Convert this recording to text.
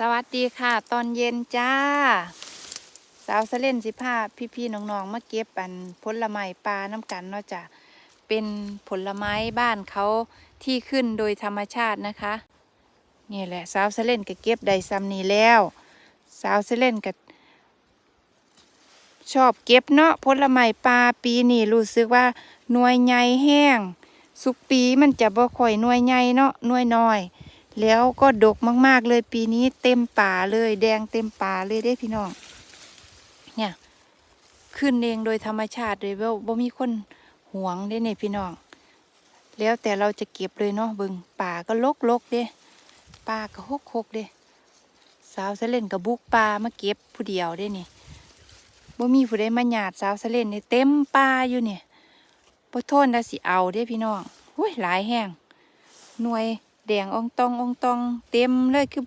สวัสดีค่ะ ตอนเย็นจ้า สาวสเล่นสิพาพี่ๆน้องๆมาเก็บอันผลไม้ปลาน้ำกันเนาะจ้ะเป็นผลไม้บ้านเขาที่ขึ้นโดยธรรมชาตินะคะนี่แหละสาวสเล่นก็เก็บได้ซ้ำนี้แล้ว สาวสเล่นก็ชอบเก็บเนาะผลไม้ปลาปีนี้รู้สึกว่าหน่วยใหญ่แห้งสุกปีมันจะบ่ค่อยหน่วยใหญ่เนาะหน่วยน้อย แล้วก็ดกมาก ๆ เลยปีนี้เต็มป่าเลย แดงเต็มป่าเลยเด้พี่น้อง เนี่ย ขึ้นเองโดยธรรมชาติเลยว่าบ่มีคนหวงได้เนี่ยพี่น้อง แล้วแต่เราจะเก็บเลยเนาะบึงป่าก็ลกลกๆเด้ป่าก็หกหกๆเด้สาวเสล่นกับบุกป่ามาเก็บผู้เดียวได้เนี่ยบ่มีผู้ใดมาหยาดสาวเสล่นนี่เต็มป่าอยู่เนี่ยบ่โทษนะสิเอาเด้พี่น้องหุ้ยหลายแห้งหน่วย แดงอองตองอองตอง เต็มเลยคือ